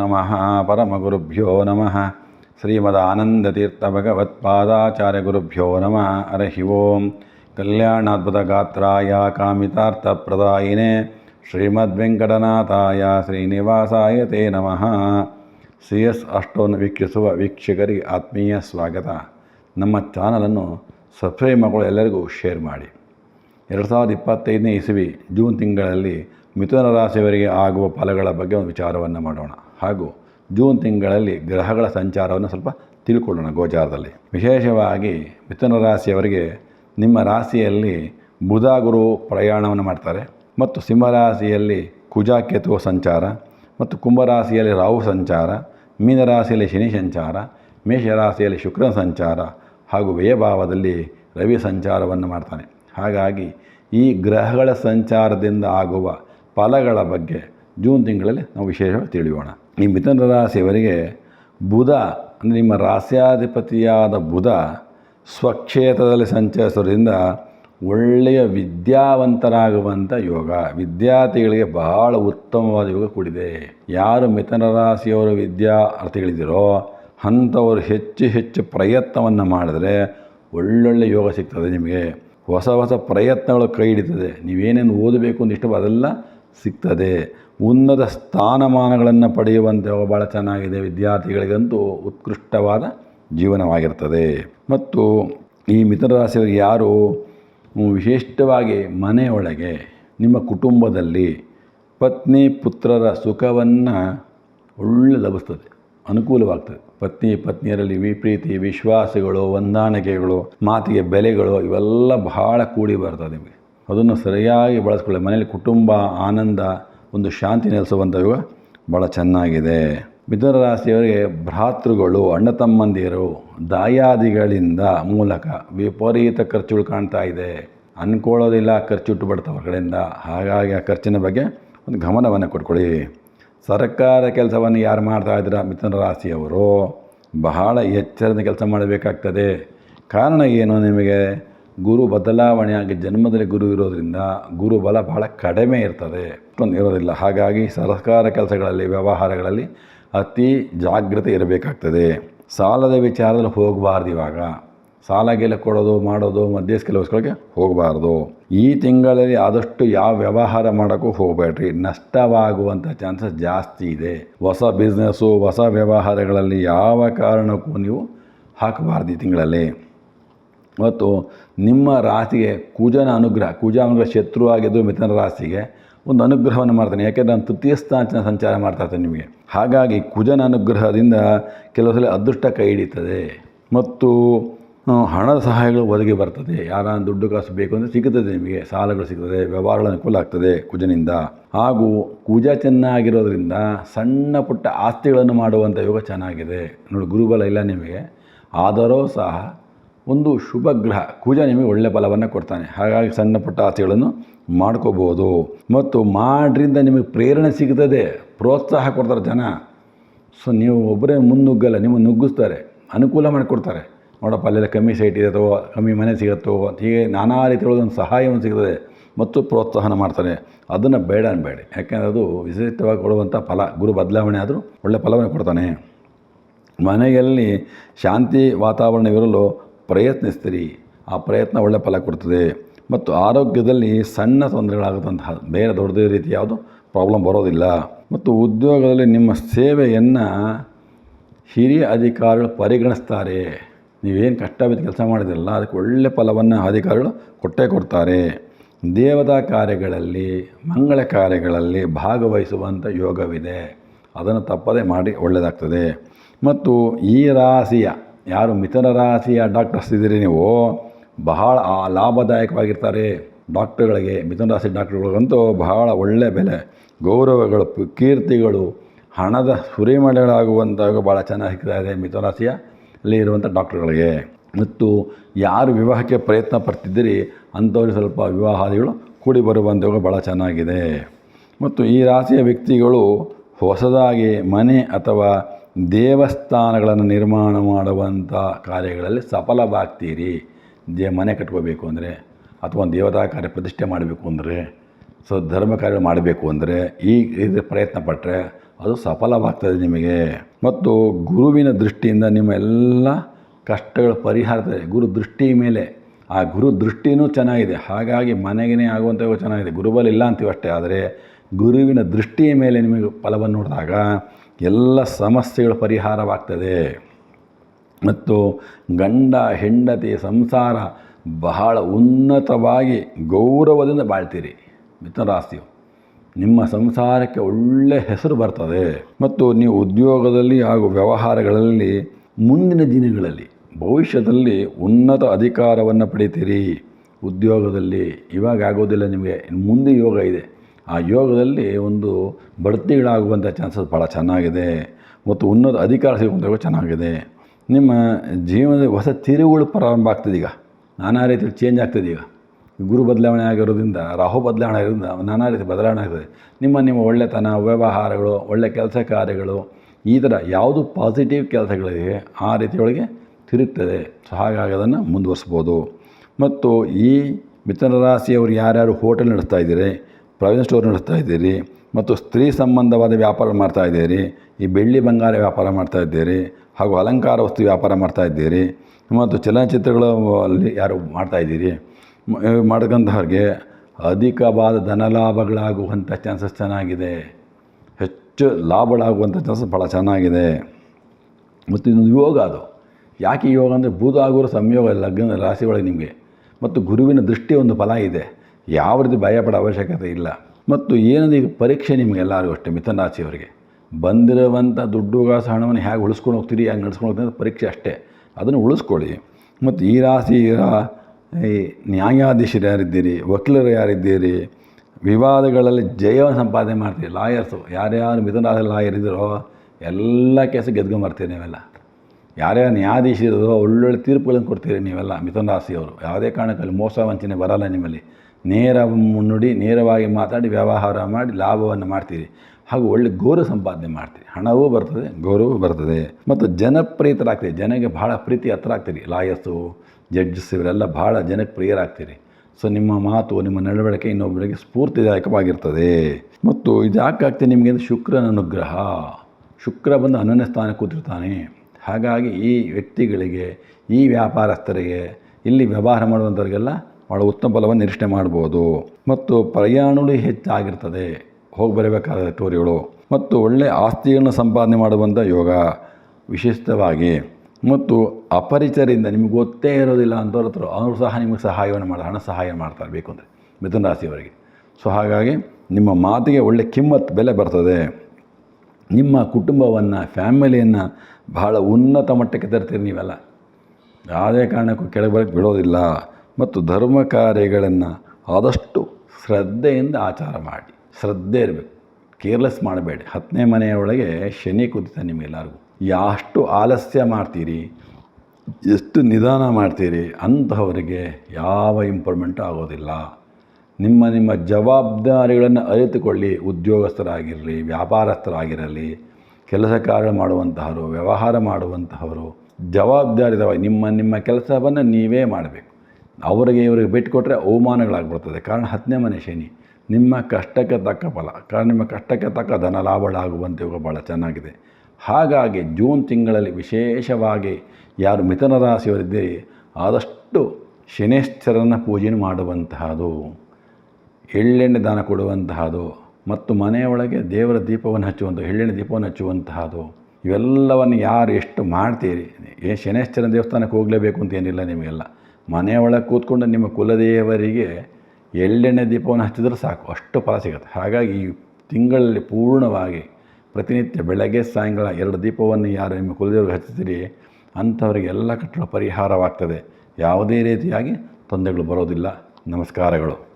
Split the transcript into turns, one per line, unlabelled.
ನಮಃ ಪರಮಗುರುಭ್ಯೋ ನಮಃ ಶ್ರೀಮದಾನಂದತೀರ್ಥಭಗವತ್ಪಾದಾಚಾರ್ಯಗುರುಭ್ಯೋ ನಮಃ ಹರಹಿ ಓಂ ಕಲ್ಯಾಣಾದ್ಭುತಗಾತ್ರಾಯ ಕಾಮಿತಾರ್ಥಪ್ರದಾಯಿನೇ ಶ್ರೀಮದ್ವೆಂಕಟನಾಥಾಯ ಶ್ರೀನಿವಾಸಾಯ ತೇ ನಮಃ ಸಿ ಎಸ್ ಅಷ್ಟೋನ್ ವೀಕ್ಷಿಸುವ ವೀಕ್ಷಕರಿಗೆ ಆತ್ಮೀಯ ಸ್ವಾಗತ ನಮ್ಮ ಚಾನಲನ್ನು ಸಬ್ಸ್ಕ್ರೈಬ್ ಮಾಡಿಕೊಳ್ಳೋ, ಎಲ್ಲರಿಗೂ ಶೇರ್ ಮಾಡಿ. ಎರಡು ಸಾವಿರದ ಇಪ್ಪತ್ತೈದನೇ ಇಸವಿ ಜೂನ್ ತಿಂಗಳಲ್ಲಿ ಮಿಥುನ ರಾಶಿಯವರಿಗೆ ಆಗುವ ಫಲಗಳ ಬಗ್ಗೆ ಒಂದು ವಿಚಾರವನ್ನು ಮಾಡೋಣ. ಹಾಗೂ ಜೂನ್ ತಿಂಗಳಲ್ಲಿ ಗ್ರಹಗಳ ಸಂಚಾರವನ್ನು ಸ್ವಲ್ಪ ತಿಳ್ಕೊಳ್ಳೋಣ ಗೋಚಾರದಲ್ಲಿ. ವಿಶೇಷವಾಗಿ ಮಿಥುನ ರಾಶಿಯವರಿಗೆ ನಿಮ್ಮ ರಾಶಿಯಲ್ಲಿ ಬುಧ ಗುರು ಪ್ರಯಾಣವನ್ನು ಮಾಡ್ತಾರೆ ಮತ್ತು ಸಿಂಹರಾಶಿಯಲ್ಲಿ ಕುಜ ಕೇತುವ ಸಂಚಾರ ಮತ್ತು ಕುಂಭರಾಶಿಯಲ್ಲಿ ರಾಹು ಸಂಚಾರ ಮೀನರಾಶಿಯಲ್ಲಿ ಶನಿ ಸಂಚಾರ ಮೇಷರಾಶಿಯಲ್ಲಿ ಶುಕ್ರನ ಸಂಚಾರ ಹಾಗೂ ವ್ಯಯಭಾವದಲ್ಲಿ ರವಿ ಸಂಚಾರವನ್ನು ಮಾಡ್ತಾನೆ. ಹಾಗಾಗಿ ಈ ಗ್ರಹಗಳ ಸಂಚಾರದಿಂದ ಆಗುವ ಫಲಗಳ ಬಗ್ಗೆ ಜೂನ್ ತಿಂಗಳಲ್ಲಿ ನಾವು ವಿಶೇಷವಾಗಿ ತಿಳಿಯೋಣ. ಈ ಮಿಥುನ ರಾಶಿಯವರಿಗೆ ಬುಧ, ಅಂದರೆ ನಿಮ್ಮ ರಾಸ್ಯಾಧಿಪತಿಯಾದ ಬುಧ, ಸ್ವಕ್ಷೇತ್ರದಲ್ಲಿ ಸಂಚರಿಸೋದ್ರಿಂದ ಒಳ್ಳೆಯ ವಿದ್ಯಾವಂತರಾಗುವಂಥ ಯೋಗ. ವಿದ್ಯಾರ್ಥಿಗಳಿಗೆ ಬಹಳ ಉತ್ತಮವಾದ ಯೋಗ ಕೂಡಿದೆ. ಯಾರು ಮಿಥುನ ರಾಶಿಯವರು ವಿದ್ಯಾರ್ಥಿಗಳಿದ್ದೀರೋ, ಅಂಥವರು ಹೆಚ್ಚು ಹೆಚ್ಚು ಪ್ರಯತ್ನವನ್ನು ಮಾಡಿದರೆ ಒಳ್ಳೊಳ್ಳೆ ಯೋಗ ಸಿಗ್ತದೆ ನಿಮಗೆ. ಹೊಸ ಹೊಸ ಪ್ರಯತ್ನಗಳು ಕೈ ಹಿಡಿತದೆ. ನೀವೇನೇನು ಓದಬೇಕು ಇಷ್ಟ ಅದೆಲ್ಲ ಸಿಗ್ತದೆ. ಉನ್ನತ ಸ್ಥಾನಮಾನಗಳನ್ನು ಪಡೆಯುವಂತೆ ಭಾಳ ಚೆನ್ನಾಗಿದೆ. ವಿದ್ಯಾರ್ಥಿಗಳಿಗಂತೂ ಉತ್ಕೃಷ್ಟವಾದ ಜೀವನವಾಗಿರ್ತದೆ. ಮತ್ತು ಈ ಮಿಥುನ ರಾಶಿಯವರಿಗೆ ಯಾರು? ವಿಶಿಷ್ಟವಾಗಿ ಮನೆಯೊಳಗೆ, ನಿಮ್ಮ ಕುಟುಂಬದಲ್ಲಿ ಪತ್ನಿ ಪುತ್ರರ ಸುಖವನ್ನು ಒಳ್ಳೆ ಲಭಿಸ್ತದೆ, ಅನುಕೂಲವಾಗ್ತದೆ. ಪತ್ನಿ ಪತ್ನಿಯರಲ್ಲಿ ವಿಪ್ರೀತಿ, ವಿಶ್ವಾಸಗಳು, ಹೊಂದಾಣಿಕೆಗಳು, ಮಾತಿಗೆ ಬೆಲೆಗಳು ಇವೆಲ್ಲ ಬಹಳ ಕೂಡಿ ಬರ್ತದೆ ನಿಮಗೆ. ಅದನ್ನು ಸರಿಯಾಗಿ ಬಳಸ್ಕೊಳ್ಳಿ. ಮನೇಲಿ ಕುಟುಂಬ, ಆನಂದ, ಒಂದು ಶಾಂತಿ ನೆಲೆಸುವಂಥ ಯೋಗ ಭಾಳ ಚೆನ್ನಾಗಿದೆ. ಮಿಥುನ ರಾಶಿಯವರಿಗೆ ಭ್ರಾತೃಗಳು, ಅಣ್ಣ ತಮ್ಮಂದಿರು, ದಾಯಾದಿಗಳಿಂದ ಮೂಲಕ ವಿಪರೀತ ಖರ್ಚುಗಳು ಕಾಣ್ತಾ ಇದೆ. ಅಂದ್ಕೊಳ್ಳೋದಿಲ್ಲ ಖರ್ಚು ಇಟ್ಟು ಬಿಡ್ತಾವೆ ಹೊರಗಡೆಯಿಂದ ಹಾಗಾಗಿ ಆ ಖರ್ಚಿನ ಬಗ್ಗೆ ಒಂದು ಗಮನವನ್ನು ಕೊಟ್ಕೊಳ್ಳಿ. ಸರ್ಕಾರ ಕೆಲಸವನ್ನು ಯಾರು ಮಾಡ್ತಾ ಇದ್ದೀರಾ? ಮಿಥುನ ರಾಶಿಯವರು. ಬಹಳ ಎಚ್ಚರದ ಕೆಲಸ ಮಾಡಬೇಕಾಗ್ತದೆ. ಕಾರಣ ಏನು ನಿಮಗೆ? ಗುರು ಬದಲಾವಣೆಯಾಗಿ ಜನ್ಮದಲ್ಲಿ ಗುರು ಇರೋದರಿಂದ ಗುರು ಬಲ ಬಹಳ ಕಡಿಮೆ ಇರ್ತದೆ. ಅಷ್ಟೊಂದು ಇರೋದಿಲ್ಲ. ಹಾಗಾಗಿ ಸರ್ಕಾರ ಕೆಲಸಗಳಲ್ಲಿ, ವ್ಯವಹಾರಗಳಲ್ಲಿ ಅತಿ ಜಾಗ್ರತೆ ಇರಬೇಕಾಗ್ತದೆ. ಸಾಲದ ವಿಚಾರದಲ್ಲಿ ಹೋಗಬಾರ್ದು ಇವಾಗ. ಸಾಲ ಗೆಲ್ಲ ಕೊಡೋದು, ಮಾಡೋದು, ಮಧ್ಯಸ್ಥ ಕೆಲಸಗಳಿಗೆ ಹೋಗಬಾರ್ದು. ಈ ತಿಂಗಳಲ್ಲಿ ಆದಷ್ಟು ಯಾವ ವ್ಯವಹಾರ ಮಾಡೋಕ್ಕೂ ಹೋಗಬೇಡ್ರಿ. ನಷ್ಟವಾಗುವಂಥ ಚಾನ್ಸಸ್ ಜಾಸ್ತಿ ಇದೆ. ಹೊಸ ಬಿಸ್ನೆಸ್ಸು ಹೊಸ ವ್ಯವಹಾರಗಳಲ್ಲಿ ಯಾವ ಕಾರಣಕ್ಕೂ ನೀವು ಹಾಕಬಾರ್ದು ಈ ತಿಂಗಳಲ್ಲಿ. ಮತ್ತು ನಿಮ್ಮ ರಾಶಿಗೆ ಕೂಜನ ಅನುಗ್ರಹ, ಕುಜ ಅನುಗ್ರಹ ಶತ್ರು ಆಗಿದ್ದು ಮಿಥುನ ರಾಶಿಗೆ ಒಂದು ಅನುಗ್ರಹವನ್ನು ಮಾಡ್ತಾನೆ. ಯಾಕೆಂದರೆ ನಾನು ತೃತೀಯ ಸ್ಥಾನ ಸಂಚಾರ ಮಾಡ್ತಾ ಇರ್ತೇನೆ ನಿಮಗೆ. ಹಾಗಾಗಿ ಕುಜನ ಅನುಗ್ರಹದಿಂದ ಕೆಲವು ಸಲ ಅದೃಷ್ಟ ಕೈ ಹಿಡಿತದೆ ಮತ್ತು ಹಣದ ಸಹಾಯಗಳು ಒದಗಿ ಬರ್ತದೆ. ಯಾರ ದುಡ್ಡು ಕಾಸು ಬೇಕು ಅಂದರೆ ಸಿಗುತ್ತದೆ ನಿಮಗೆ. ಸಾಲಗಳು ಸಿಗ್ತದೆ ವ್ಯವಹಾರಗಳು ಅನುಕೂಲ ಆಗ್ತದೆ ಕುಜನಿಂದ. ಹಾಗೂ ಕುಜ ಚೆನ್ನಾಗಿರೋದ್ರಿಂದ ಸಣ್ಣ ಪುಟ್ಟ ಆಸ್ತಿಗಳನ್ನು ಮಾಡುವಂಥ ಯೋಗ ಚೆನ್ನಾಗಿದೆ. ನೋಡಿ, ಗುರುಬಲ ಇಲ್ಲ ನಿಮಗೆ. ಆದರೂ ಸಹ ಒಂದು ಶುಭ ಗ್ರಹ ಕೂಜ ನಿಮಗೆ ಒಳ್ಳೆಯ ಫಲವನ್ನು ಕೊಡ್ತಾನೆ. ಹಾಗಾಗಿ ಸಣ್ಣ ಪುಟ್ಟ ಆಸೆಗಳನ್ನು ಮಾಡ್ಕೋಬೋದು. ಮತ್ತು ಮಾಡ್ರಿಂದ ನಿಮಗೆ ಪ್ರೇರಣೆ ಸಿಗ್ತದೆ, ಪ್ರೋತ್ಸಾಹ ಕೊಡ್ತಾರೆ ಜನ. ಸೊ ನೀವು ಒಬ್ಬರೇ ಮುನ್ನುಗ್ಗಲ್ಲ ನಿಮಗೆ ನುಗ್ಗಿಸ್ತಾರೆ, ಅನುಕೂಲ ಮಾಡಿಕೊಡ್ತಾರೆ. ನೋಡಪ್ಪ, ಅಲ್ಲೆಲ್ಲ ಕಮ್ಮಿ ಸೈಟ್ ಇರುತ್ತೋ ಕಮ್ಮಿ ಮನೆ ಸಿಗುತ್ತೋ, ಹೀಗೆ ನಾನಾ ರೀತಿಯೊಳಗೆ ಒಂದು ಸಹಾಯವನ್ನು ಸಿಗ್ತದೆ ಮತ್ತು ಪ್ರೋತ್ಸಾಹನ ಮಾಡ್ತಾರೆ. ಅದನ್ನು ಬೇಡ ಅನ್ಬೇಡಿ. ಯಾಕೆಂದರೆ ಅದು ವಿಶಿಷ್ಟವಾಗಿ ಕೊಡುವಂಥ ಫಲ, ಗುರು ಬದಲಾವಣೆ ಆದರೂ ಒಳ್ಳೆಯ ಫಲವನ್ನು ಕೊಡ್ತಾನೆ. ಮನೆಯಲ್ಲಿ ಶಾಂತಿ ವಾತಾವರಣವಿರಲು ಪ್ರಯತ್ನಿಸ್ತೀರಿ. ಆ ಪ್ರಯತ್ನ ಒಳ್ಳೆಯ ಫಲ ಕೊಡ್ತದೆ. ಮತ್ತು ಆರೋಗ್ಯದಲ್ಲಿ ಸಣ್ಣ ತೊಂದರೆಗಳಾಗುತ್ತಂತಹ ಬೇರೆ ದೊಡ್ಡದೇ ರೀತಿ ಯಾವುದು ಪ್ರಾಬ್ಲಮ್ ಬರೋದಿಲ್ಲ. ಮತ್ತು ಉದ್ಯೋಗದಲ್ಲಿ ನಿಮ್ಮ ಸೇವೆಯನ್ನು ಹಿರಿಯ ಅಧಿಕಾರಿಗಳು ಪರಿಗಣಿಸ್ತಾರೆ. ನೀವೇನು ಕಷ್ಟಬಿದ್ದು ಕೆಲಸ ಮಾಡಿದ್ರಲ್ಲ, ಅದಕ್ಕೆ ಒಳ್ಳೆಯ ಫಲವನ್ನು ಅಧಿಕಾರಿಗಳು ಕೊಟ್ಟೇ ಕೊಡ್ತಾರೆ. ದೇವತಾ ಕಾರ್ಯಗಳಲ್ಲಿ, ಮಂಗಳ ಕಾರ್ಯಗಳಲ್ಲಿ ಭಾಗವಹಿಸುವಂಥ ಯೋಗವಿದೆ. ಅದನ್ನು ತಪ್ಪದೇ ಮಾಡಿ ಒಳ್ಳೆಯದಾಗ್ತದೆ ಮತ್ತು ಈ ರಾಶಿಯ ಯಾರು ಮಿಥುನ ರಾಶಿಯ ಡಾಕ್ಟರ್ಸ್ ಇದ್ದೀರಿ ನೀವು, ಬಹಳ ಲಾಭದಾಯಕವಾಗಿರ್ತಾರೆ. ಡಾಕ್ಟ್ರುಗಳಿಗೆ ಮಿಥುನ ರಾಶಿ ಡಾಕ್ಟರ್ಗಳಿಗಂತೂ ಬಹಳ ಒಳ್ಳೆಯ ಬೆಲೆ. ಗೌರವಗಳು, ಕೀರ್ತಿಗಳು, ಹಣದ ಸುರಿಮಳೆಗಳಾಗುವಂಥ ಭಾಳ ಚೆನ್ನಾಗಿ ಸಿಗ್ತಾ ಇದೆ ಮಿಥುನ ರಾಶಿಯಲ್ಲಿ ಇರುವಂಥ ಡಾಕ್ಟ್ರುಗಳಿಗೆ. ಮತ್ತು ಯಾರು ವಿವಾಹಕ್ಕೆ ಪ್ರಯತ್ನ ಪಡ್ತಿದ್ದೀರಿ, ಅಂಥವ್ರಿಗೆ ಸ್ವಲ್ಪ ವಿವಾಹಾದಿಗಳು ಕೂಡಿ ಬರುವಂಥ ಭಾಳ ಚೆನ್ನಾಗಿದೆ. ಮತ್ತು ಈ ರಾಶಿಯ ವ್ಯಕ್ತಿಗಳು ಹೊಸದಾಗಿ ಮನೆ ಅಥವಾ ದೇವಸ್ಥಾನಗಳನ್ನು ನಿರ್ಮಾಣ ಮಾಡುವಂಥ ಕಾರ್ಯಗಳಲ್ಲಿ ಸಫಲವಾಗ್ತೀರಿ. ದೇ ಮನೆ ಕಟ್ಕೋಬೇಕು ಅಂದರೆ ಅಥವಾ ಒಂದು ದೇವತಾ ಕಾರ್ಯ ಪ್ರತಿಷ್ಠೆ ಮಾಡಬೇಕು ಅಂದರೆ, ಸೊ ಧರ್ಮ ಕಾರ್ಯ ಮಾಡಬೇಕು ಅಂದರೆ ಈ ರೀತಿ ಪ್ರಯತ್ನ ಪಟ್ಟರೆ ಅದು ಸಫಲವಾಗ್ತದೆ ನಿಮಗೆ. ಮತ್ತು ಗುರುವಿನ ದೃಷ್ಟಿಯಿಂದ ನಿಮ್ಮ ಎಲ್ಲ ಕಷ್ಟಗಳ ಪರಿಹಾರ ಗುರು ದೃಷ್ಟಿ ಮೇಲೆ, ಆ ಗುರು ದೃಷ್ಟಿನೂ ಚೆನ್ನಾಗಿದೆ. ಹಾಗಾಗಿ ಮನೆಗೇ ಆಗುವಂಥವು ಚೆನ್ನಾಗಿದೆ. ಗುರುಬಲ ಇಲ್ಲ ಅಂತೀವಿ ಅಷ್ಟೇ ಆದರೆ ಗುರುವಿನ ದೃಷ್ಟಿಯ ಮೇಲೆ ನಿಮಗೆ ಫಲವನ್ನು ನೋಡಿದಾಗ ಎಲ್ಲ ಸಮಸ್ಯೆಗಳು ಪರಿಹಾರವಾಗ್ತದೆ. ಮತ್ತು ಗಂಡ, ಹೆಂಡತಿ, ಸಂಸಾರ ಬಹಳ ಉನ್ನತವಾಗಿ ಗೌರವದಿಂದ ಬಾಳ್ತೀರಿ ಮಿಥುನ ನಿಮ್ಮ ಸಂಸಾರಕ್ಕೆ ಒಳ್ಳೆಯ ಹೆಸರು ಬರ್ತದೆ. ಮತ್ತು ನೀವು ಉದ್ಯೋಗದಲ್ಲಿ ಹಾಗೂ ವ್ಯವಹಾರಗಳಲ್ಲಿ ಮುಂದಿನ ದಿನಗಳಲ್ಲಿ ಭವಿಷ್ಯದಲ್ಲಿ ಉನ್ನತ ಅಧಿಕಾರವನ್ನು ಪಡಿತೀರಿ. ಉದ್ಯೋಗದಲ್ಲಿ ಇವಾಗ ಆಗೋದಿಲ್ಲ ನಿಮಗೆ ಮುಂದೆ ಯೋಗ ಇದೆ. ಆ ಯೋಗದಲ್ಲಿ ಒಂದು ಬಡ್ತಿಗಳಾಗುವಂಥ ಚಾನ್ಸಸ್ ಭಾಳ ಚೆನ್ನಾಗಿದೆ. ಮತ್ತು ಉನ್ನತ ಅಧಿಕಾರ ಸಿಗುವಂಥ ಚೆನ್ನಾಗಿದೆ. ನಿಮ್ಮ ಜೀವನದ ಹೊಸ ತಿರುವುಗಳು ಪ್ರಾರಂಭ ಆಗ್ತದೆ ಈಗ. ನಾನಾ ರೀತಿಯಲ್ಲಿ ಚೇಂಜ್ ಆಗ್ತದೆ ಈಗ. ಗುರು ಬದಲಾವಣೆ ಆಗಿರೋದ್ರಿಂದ, ರಾಹು ಬದಲಾವಣೆ ಆಗಿರೋದ್ರಿಂದ ನಾನಾ ರೀತಿ ಬದಲಾವಣೆ ಆಗ್ತದೆ. ನಿಮ್ಮ ನಿಮ್ಮ ಒಳ್ಳೆತನ, ವ್ಯವಹಾರಗಳು ಒಳ್ಳೆಯ ಕೆಲಸ ಕಾರ್ಯಗಳು, ಈ ಥರ ಯಾವುದು ಪಾಸಿಟಿವ್ ಕೆಲಸಗಳಿಗೆ ಆ ರೀತಿಯೊಳಗೆ ತಿರುಗ್ತದೆ. ಸೊ ಹಾಗಾಗಿ ಅದನ್ನು ಮುಂದುವರಿಸ್ಬೋದು. ಮತ್ತು ಈ ಮಿಥುನ ರಾಶಿಯವರು ಯಾರ್ಯಾರು ಹೋಟೆಲ್ ನಡೆಸ್ತಾ ಇದ್ದೀರಿ ಪ್ರೈವೇಟ್ ಸ್ಟೋರ್ ನಡೆಸ್ತಾ ಇದ್ದೀರಿ, ಮತ್ತು ಸ್ತ್ರೀ ಸಂಬಂಧವಾದ ವ್ಯಾಪಾರ ಮಾಡ್ತಾ ಇದ್ದೀರಿ, ಈ ಬೆಳ್ಳಿ ಬಂಗಾರ ವ್ಯಾಪಾರ ಮಾಡ್ತಾ ಇದ್ದೀರಿ, ಹಾಗೂ ಅಲಂಕಾರ ವಸ್ತು ವ್ಯಾಪಾರ ಮಾಡ್ತಾ ಇದ್ದೀರಿ, ಮತ್ತು ಚಲನಚಿತ್ರಗಳು ಅಲ್ಲಿ ಯಾರು ಮಾಡ್ತಾ ಇದ್ದೀರಿ ಮಾಡ್ಕೊಂತವ್ರಿಗೆ ಅಧಿಕವಾದ ಧನಲಾಭಗಳಾಗುವಂಥ ಚಾನ್ಸಸ್ ಚೆನ್ನಾಗಿದೆ. ಹೆಚ್ಚು ಲಾಭಗಳಾಗುವಂಥ ಚಾನ್ಸಸ್ ಭಾಳ ಚೆನ್ನಾಗಿದೆ. ಮತ್ತು ಇನ್ನೊಂದು ಯೋಗ ಅದು. ಯಾಕೆ ಯೋಗ ಅಂದರೆ ಬುಧ ಆಗೋರು ಸಂಯೋಗ, ಲಗ್ನ ರಾಶಿ ಒಳಗೆ ನಿಮಗೆ. ಮತ್ತು ಗುರುವಿನ ದೃಷ್ಟಿ ಒಂದು ಫಲ ಇದೆ. ಯಾವ ರೀತಿ ಭಯಪಡೋ ಅವಶ್ಯಕತೆ ಇಲ್ಲ. ಮತ್ತು ಏನಂದ್ರೆ ಈಗ ಪರೀಕ್ಷೆ ನಿಮಗೆ ಎಲ್ಲರಿಗೂ ಅಷ್ಟೇ ಮಿಥುನ ರಾಶಿಯವರಿಗೆ ಬಂದಿರುವಂಥ ದುಡ್ಡು ಕಾಸು ಹಣವನ್ನು ಹೇಗೆ ಉಳಿಸ್ಕೊಂಡು ಹೋಗ್ತೀರಿ ಹೆಂಗೆ ನಡ್ಸ್ಕೊಂಡು ಅಂತ ಪರೀಕ್ಷೆ ಅಷ್ಟೇ. ಅದನ್ನು ಉಳಿಸ್ಕೊಳ್ಳಿ. ಮತ್ತು ಈ ರಾಶಿ ರಾ- ಈ ನ್ಯಾಯಾಧೀಶರು ಯಾರಿದ್ದೀರಿ, ವಕೀಲರು ಯಾರಿದ್ದೀರಿ, ವಿವಾದಗಳಲ್ಲಿ ಜಯವನ್ನು ಸಂಪಾದನೆ ಮಾಡ್ತೀರಿ, ಲಾಯರ್ಸು, ಯಾರ್ಯಾರು ಮಿಥುನ ರಾಶಿ ಲಾಯರ್ ಇದ್ದೀರೋ ಎಲ್ಲ ಕೇಸು ಗೆದ್ಕೊಂಬರ್ತೀರಿ ನೀವೆಲ್ಲ. ಯಾರ್ಯಾರು ನ್ಯಾಯಾಧೀಶರು ಒಳ್ಳೊಳ್ಳೆ ತೀರ್ಪುಗಳನ್ನು ಕೊಡ್ತೀರಿ ನೀವೆಲ್ಲ ಮಿಥುನ ರಾಶಿಯವರು ಯಾವುದೇ ಕಾರಣಕ್ಕಲ್ಲಿ ಮೋಸ ವಂಚನೆ ಬರಲ್ಲ ನಿಮ್ಮಲ್ಲಿ. ನೇರ ಮುನ್ನುಡಿ, ನೇರವಾಗಿ ಮಾತಾಡಿ, ವ್ಯವಹಾರ ಮಾಡಿ, ಲಾಭವನ್ನು ಮಾಡ್ತೀರಿ. ಹಾಗೂ ಒಳ್ಳೆ ಗೌರವ ಸಂಪಾದನೆ ಮಾಡ್ತೀರಿ. ಹಣವೂ ಬರ್ತದೆ ಗೌರವವೂ ಬರ್ತದೆ. ಮತ್ತು ಜನಪ್ರಿಯತರಾಗ್ತೀರಿ. ಜನಕ್ಕೆ ಭಾಳ ಪ್ರೀತಿ ಹತ್ರ ಆಗ್ತೀರಿ ಲಾಯರ್ಸು ಜಡ್ಜಸ್ ಇವರೆಲ್ಲ ಭಾಳ ಜನಕ್ಕೆ ಸೊ, ನಿಮ್ಮ ಮಾತು, ನಿಮ್ಮ ನಡವಳಿಕೆ ಇನ್ನೊಬ್ಬರಿಗೆ ಸ್ಫೂರ್ತಿದಾಯಕವಾಗಿರ್ತದೆ. ಮತ್ತು ಇದು ಯಾಕಾಗ್ತದೆ ನಿಮಗೆ ಶುಕ್ರನ ಅನುಗ್ರಹ. ಶುಕ್ರ ಬಂದು ಹನ್ನೊಂದನೇ ಸ್ಥಾನ ಕೂತಿರ್ತಾನೆ. ಹಾಗಾಗಿ ಈ ವ್ಯಕ್ತಿಗಳಿಗೆ, ಈ ವ್ಯಾಪಾರಸ್ಥರಿಗೆ, ಇಲ್ಲಿ ವ್ಯವಹಾರ ಮಾಡುವಂಥವ್ರಿಗೆಲ್ಲ ಭಾಳ ಉತ್ತಮ ಫಲವನ್ನು ನಿರೀಕ್ಷೆ ಮಾಡ್ಬೋದು. ಮತ್ತು ಪ್ರಯಾಣಗಳು ಹೆಚ್ಚಾಗಿರ್ತದೆ. ಹೋಗಿ ಬರಬೇಕಾದ ಟೂರಿಗಳು ಮತ್ತು ಒಳ್ಳೆಯ ಆಸ್ತಿಯನ್ನು ಸಂಪಾದನೆ ಮಾಡುವಂಥ ಯೋಗ ವಿಶಿಷ್ಟವಾಗಿ. ಮತ್ತು ಅಪರಿಚರಿಂದ ನಿಮಗೆ ಗೊತ್ತೇ ಇರೋದಿಲ್ಲ ಅಂತವ್ರ ಹತ್ರ ಅವರು ಸಹ ನಿಮಗೆ ಸಹಾಯವನ್ನು ಮಾಡಿ ಹಣ ಸಹಾಯ ಮಾಡ್ತಾರೆ ಬೇಕು ಅಂದರೆ ಮಿಥುನ ರಾಶಿಯವರಿಗೆ. ಸೊ ಹಾಗಾಗಿ ನಿಮ್ಮ ಮಾತಿಗೆ ಒಳ್ಳೆ ಕಿಮ್ಮತ್ತು ಬೆಲೆ ಬರ್ತದೆ. ನಿಮ್ಮ ಕುಟುಂಬವನ್ನು, ಫ್ಯಾಮಿಲಿಯನ್ನು ಬಹಳ ಉನ್ನತ ಮಟ್ಟಕ್ಕೆ ತರ್ತೀರಿ ನೀವೆಲ್ಲ. ಯಾವುದೇ ಕಾರಣಕ್ಕೂ ಕೆಳಗೆ ಬರೋಕ್ಕೆ ಬಿಡೋದಿಲ್ಲ. ಮತ್ತು ಧರ್ಮ ಕಾರ್ಯಗಳನ್ನು ಆದಷ್ಟು ಶ್ರದ್ಧೆಯಿಂದ ಆಚಾರ ಮಾಡಿ. ಶ್ರದ್ಧೆ ಇರಬೇಕು. ಕೇರ್ಲೆಸ್ ಮಾಡಬೇಡಿ. ಹತ್ತನೇ ಮನೆಯೊಳಗೆ ಶನಿ ಕೂತಿದೆ ನಿಮಗೆಲ್ಲರಿಗೂ ಎಷ್ಟು ಆಲಸ್ಯ ಮಾಡ್ತೀರಿ, ಎಷ್ಟು ನಿಧಾನ ಮಾಡ್ತೀರಿ, ಅಂತಹವರಿಗೆ ಯಾವ ಇಂಪ್ರೂವ್ಮೆಂಟ್ ಆಗೋದಿಲ್ಲ. ನಿಮ್ಮ ನಿಮ್ಮ ಜವಾಬ್ದಾರಿಗಳನ್ನು ಅರಿತುಕೊಳ್ಳಿ. ಉದ್ಯೋಗಸ್ಥರಾಗಿರಲಿ, ವ್ಯಾಪಾರಸ್ಥರಾಗಿರಲಿ, ಕೆಲಸ ಕಾರ್ಯ ಮಾಡುವಂತಹವರು, ವ್ಯವಹಾರ ಮಾಡುವಂತಹವರು ಜವಾಬ್ದಾರಿದವಾಗಿ ನಿಮ್ಮ ನಿಮ್ಮ ಕೆಲಸವನ್ನು ನೀವೇ ಮಾಡಬೇಕು. ಅವರಿಗೆ ಇವರಿಗೆ ಬಿಟ್ಟು ಕೊಟ್ಟರೆ ಅವಮಾನಗಳಾಗ್ಬಿಡ್ತದೆ. ಕಾರಣ ಹತ್ತನೇ ಮನೆ ಶನಿ. ನಿಮ್ಮ ಕಷ್ಟಕ್ಕೆ ತಕ್ಕ ಫಲ. ಕಾರಣ ನಿಮ್ಮ ಕಷ್ಟಕ್ಕೆ ತಕ್ಕ ಧನ ಲಾಭಗಳಾಗುವಂತೆ ಭಾಳ ಚೆನ್ನಾಗಿದೆ. ಹಾಗಾಗಿ ಜೂನ್ ತಿಂಗಳಲ್ಲಿ ವಿಶೇಷವಾಗಿ ಯಾರು ಮಿಥುನ ರಾಶಿಯವರಿದ್ದೀರಿ ಆದಷ್ಟು ಶನೇಶ್ವರನ ಪೂಜೆ ಮಾಡುವಂತಹದು, ಎಳ್ಳೆಣ್ಣೆ ದಾನ ಕೊಡುವಂತಹದು, ಮತ್ತು ಮನೆಯೊಳಗೆ ದೇವರ ದೀಪವನ್ನು ಹಚ್ಚುವಂಥ ಎಳ್ಳೆಣ್ಣೆ ದೀಪವನ್ನು ಹಚ್ಚುವಂತಹದು, ಇವೆಲ್ಲವನ್ನು ಯಾರು ಎಷ್ಟು ಮಾಡ್ತೀರಿ? ಏ ಶನೇಶ್ವರನ ದೇವಸ್ಥಾನಕ್ಕೆ ಹೋಗಲೇಬೇಕು ಅಂತ ಏನಿಲ್ಲ ನಿಮಗೆಲ್ಲ. ಮನೆಯೊಳಗೆ ಕೂತ್ಕೊಂಡು ನಿಮ್ಮ ಕುಲದೇವರಿಗೆ ಎಳ್ಳೆಣ್ಣೆ ದೀಪವನ್ನು ಹಚ್ಚಿದ್ರೆ ಸಾಕು. ಅಷ್ಟು ಫಲ ಸಿಗುತ್ತೆ. ಹಾಗಾಗಿ ಈ ತಿಂಗಳಲ್ಲಿ ಪೂರ್ಣವಾಗಿ ಪ್ರತಿನಿತ್ಯ ಬೆಳಗ್ಗೆ, ಸಾಯಂಕಾಲ ಎರಡು ದೀಪವನ್ನು ಯಾರು ನಿಮ್ಮ ಕುಲದೇವರಿಗೆ ಹಚ್ಚುತ್ತೀರಿ ಅಂಥವರಿಗೆ ಎಲ್ಲ ಕಟ್ಟಡ ಪರಿಹಾರವಾಗ್ತದೆ. ಯಾವುದೇ ರೀತಿಯಾಗಿ ತೊಂದರೆಗಳು ಬರೋದಿಲ್ಲ. ನಮಸ್ಕಾರಗಳು.